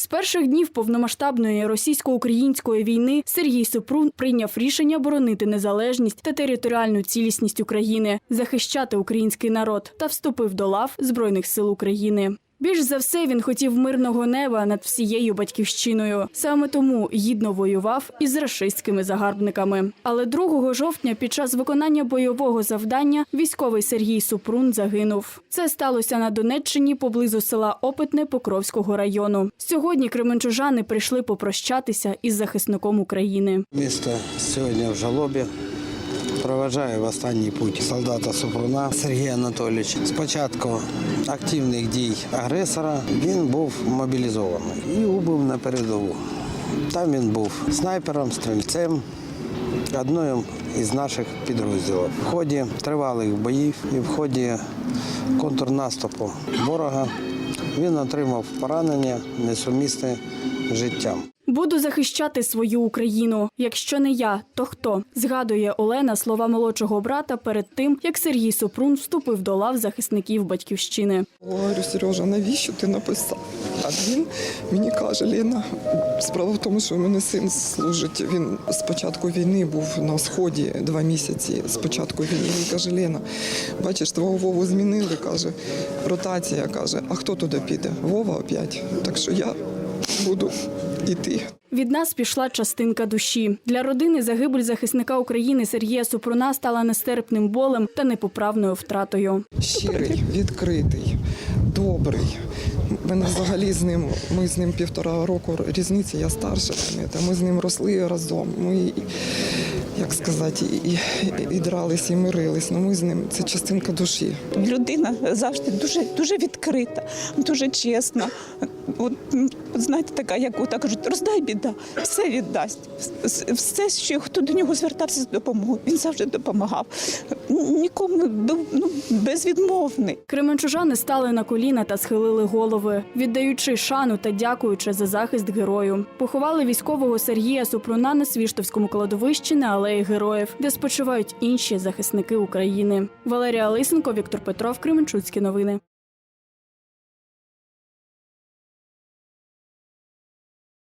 З перших днів повномасштабної російсько-української війни Сергій Супрун прийняв рішення боронити незалежність та територіальну цілісність України, захищати український народ та вступив до лав Збройних сил України. Більш за все він хотів мирного неба над всією батьківщиною. Саме тому гідно воював із рашистськими загарбниками. Але 2 жовтня під час виконання бойового завдання військовий Сергій Супрун загинув. Це сталося на Донеччині поблизу села Опитне Покровського району. Сьогодні кременчужани прийшли попрощатися із захисником України. Місто сьогодні в жалобі. Проважає в останній путь солдата Супруна Сергія Анатолійовича. Спочатку активних дій агресора він був мобілізований і убив на передову. Там він був снайпером, стрільцем, одним із наших підрозділів. В ході тривалих боїв і в ході контрнаступу ворога він отримав поранення несумісне життям. Буду захищати свою Україну. Якщо не я, то хто? Згадує Олена слова молодшого брата перед тим, як Сергій Супрун вступив до лав захисників батьківщини. Говорю, Сережа, навіщо ти написав? А він мені каже, Лена, справа в тому, що у мене син служить. Він з початку війни був на сході два місяці. З початку війни він каже, Лена, бачиш, твого Вову змінили, каже, ротація каже, а хто туди піде? Вова опять. Так що я буду йти. Від нас пішла частинка душі. Для родини загибель захисника України Сергія Супруна стала нестерпним болем та непоправною втратою. щирий, відкритий, добрий. Мене взагалі з ним, ми з ним півтора року різниці, я старша, розумієте, ми з ним росли разом. Ми, як сказати, і, і, і дрались, і мирились. Ну, ми з ним це частинка душі. людина завжди дуже дуже відкрита, дуже чесна. От знаєте, така, як так кажуть, роздай біда, все віддасть. Все, що хто до нього звертався з допомогою, він завжди допомагав. Нікому був ну, безвідмовний. Кременчужани стали на коліна та схилили голови, віддаючи шану та дякуючи за захист герою. Поховали військового Сергія Супруна на Свіштовському кладовищі на алеї героїв, де спочивають інші захисники України. Валерія Лисенко, Віктор Петров, Кременчуцькі новини.